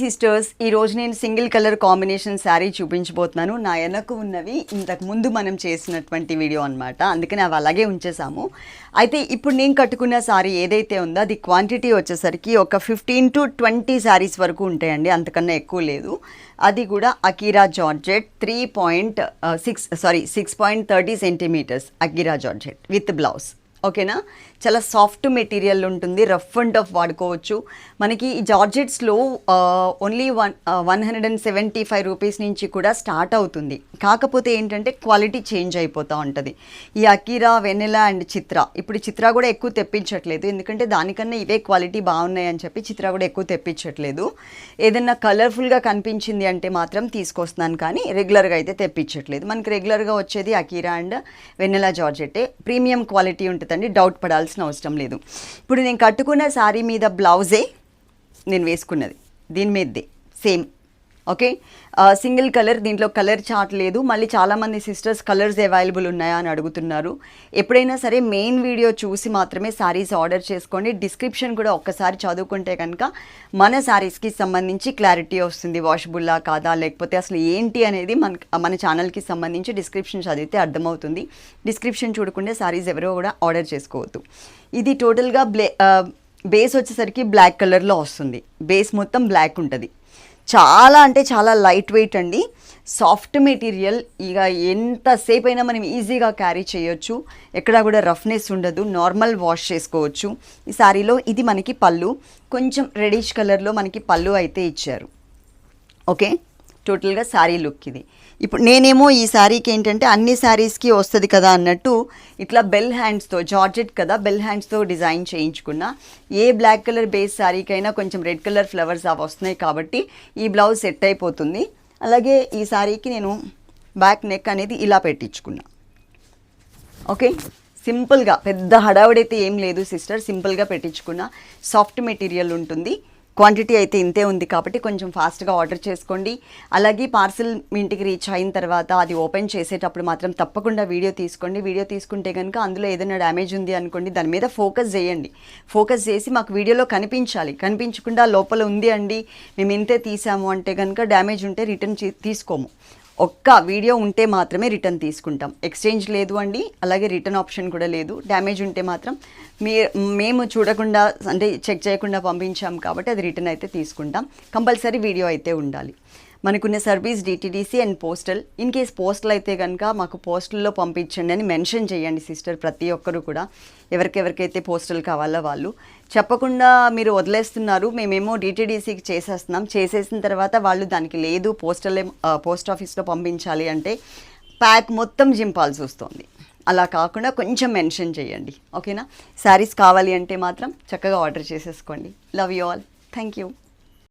Sisters ఈ రోజు నేను సింగిల్ కలర్ కాంబినేషన్ శారీ చూపించబోతున్నాను. నా వెనక ఉన్నవి ఇంతకు ముందు మనం చేసినటువంటి వీడియో అనమాట అందుకని అవి అలాగే ఉంచేసాము అయితే ఇప్పుడు నేను కట్టుకున్న శారీ ఏదైతే ఉందో అది క్వాంటిటీ వచ్చేసరికి ఒక ఫిఫ్టీన్ టు ట్వంటీ శారీస్ వరకు ఉంటాయండి. అంతకన్నా ఎక్కువ లేదు. అది కూడా Akira georgette three point six sorry six point thirty centimetres Akira georgette with blouse. ఓకేనా? చాలా సాఫ్ట్ మెటీరియల్ ఉంటుంది రఫ్ అండ్ టఫ్ వాడుకోవచ్చు. మనకి ఈ జార్జెట్స్లో only one one hundred and seventy five rupees నుంచి కూడా స్టార్ట్ అవుతుంది. కాకపోతే ఏంటంటే క్వాలిటీ చేంజ్ అయిపోతూ ఉంటుంది. ఈ అకీరా వెన్నెల అండ్ చిత్ర. ఇప్పుడు చిత్ర కూడా ఎక్కువ తెప్పించట్లేదు. ఎందుకంటే దానికన్నా ఇవే క్వాలిటీ బాగున్నాయి అని చెప్పి చిత్ర కూడా ఎక్కువ తెప్పించట్లేదు. ఏదన్నా కలర్ఫుల్గా కనిపించింది అంటే మాత్రం తీసుకొస్తున్నాను కానీ రెగ్యులర్గా అయితే తెప్పించట్లేదు. మనకి రెగ్యులర్గా వచ్చేది అకీరా అండ్ వెన్నెల జార్జెట్టే ప్రీమియం క్వాలిటీ ఉంటుంది. ఉంటుందండి డౌట్ పడాల్సిన అవసరం లేదు. ఇప్పుడు నేను కట్టుకున్న శారీ మీద బ్లౌజే నేను వేసుకున్నది. దీని మీదే సేమ్ ఓకే? సింగిల్ కలర్ దీంట్లో కలర్ చార్ట్ లేదు. మళ్ళీ చాలామంది సిస్టర్స్ కలర్స్ అవైలబుల్ ఉన్నాయా అని అడుగుతున్నారు. ఎప్పుడైనా సరే మెయిన్ వీడియో చూసి మాత్రమే శారీస్ ఆర్డర్ చేసుకోండి. డిస్క్రిప్షన్ కూడా ఒక్కసారి చదువుకుంటే కనుక మన శారీస్కి సంబంధించి క్లారిటీ వస్తుంది. వాషబుల్లా కాదా? లేకపోతే అసలు ఏంటి అనేది మన మన ఛానల్కి సంబంధించి డిస్క్రిప్షన్ చదివితే అర్థమవుతుంది. డిస్క్రిప్షన్ చూడకుండా శారీస్ ఎవరో కూడా ఆర్డర్ చేసుకోవద్దు. ఇది టోటల్గా బ్లే బేస్ వచ్చేసరికి బ్లాక్ కలర్లో వస్తుంది. బేస్ మొత్తం బ్లాక్ ఉంటుంది. చాలా అంటే చాలా లైట్ వెయిట్ అండి. సాఫ్ట్ మెటీరియల్ ఇక ఎంతసేపు అయినా మనం ఈజీగా క్యారీ చేయొచ్చు. ఎక్కడ కూడా రఫ్నెస్ ఉండదు. నార్మల్ వాష్ చేసుకోవచ్చు. ఈ శారీలో ఇది మనకి పళ్ళు. కొంచెం రెడిష్ కలర్లో మనకి పళ్ళు అయితే ఇచ్చారు. ఓకే టోటల్గా శారీ లుక్ ఇది. ఇప్పుడు నేనేమో ఈ శారీకి ఏంటంటే అన్ని శారీస్కి వస్తుంది కదా అన్నట్టు ఇట్లా బెల్ హ్యాండ్స్తో జార్జెట్ కదా బెల్ హ్యాండ్స్తో డిజైన్ చేయించుకున్నా. ఏ బ్లాక్ కలర్ బేస్ శారీకైనా కొంచెం రెడ్ కలర్ ఫ్లవర్స్ అవి వస్తున్నాయి కాబట్టి ఈ బ్లౌజ్ సెట్ అయిపోతుంది. అలాగే ఈ శారీకి నేను బ్యాక్ నెక్ అనేది ఇలా పెట్టించుకున్నా. ఓకే? సింపుల్గా పెద్ద హడావుడైతే ఏం లేదు సిస్టర్ సింపుల్గా పెట్టించుకున్న. సాఫ్ట్ మెటీరియల్ ఉంటుంది. క్వాంటిటీ అయితే ఇంతే ఉంది కాబట్టి కొంచెం ఫాస్ట్గా ఆర్డర్ చేసుకోండి. అలాగే పార్సిల్ మీ ఇంటికి రీచ్ అయిన తర్వాత అది ఓపెన్ చేసేటప్పుడు మాత్రం తప్పకుండా వీడియో తీసుకోండి. వీడియో తీసుకుంటే కనుక అందులో ఏదైనా డ్యామేజ్ ఉంది అనుకోండి దాని మీద ఫోకస్ చేయండి. ఫోకస్ చేసి మాకు వీడియోలో కనిపించాలి. కనిపించకుండా లోపల ఉంది అండి మేము ఇంతే తీసాము అంటే కనుక డ్యామేజ్ ఉంటే రిటర్న్ తీసుకోము. ఒక్క వీడియో ఉంటే మాత్రమే రిటర్న్ తీసుకుంటాం. ఎక్స్చేంజ్ లేదు అండి అలాగే రిటర్న్ ఆప్షన్ కూడా లేదు. డ్యామేజ్ ఉంటే మాత్రం మీ మేము చూడకుండా అంటే చెక్ చేయకుండా పంపించాం కాబట్టి అది రిటర్న్ అయితే తీసుకుంటాం. కంపల్సరీ వీడియో అయితే ఉండాలి. మనకున్న service DTDC and postal in case postal అయితే కనుక మాకు పోస్టల్లో పంపించండి అని మెన్షన్ చేయండి సిస్టర్ ప్రతి ఒక్కరు కూడా. ఎవరికెవరికైతే పోస్టల్ కావాలో వాళ్ళు. చెప్పకుండా మీరు వదిలేస్తున్నారు మేమేమో డిటీడీసీకి చేసేస్తున్నాం. చేసేసిన తర్వాత వాళ్ళు దానికి లేదు పోస్టల్ పోస్ట్ ఆఫీస్లో పంపించాలి అంటే ప్యాక్ మొత్తం జింపాల్సి వస్తుంది అలా కాకుండా కొంచెం మెన్షన్ చేయండి. ఓకేనా శారీస్ కావాలి అంటే మాత్రం చక్కగా ఆర్డర్ చేసేసుకోండి. Love you all thank you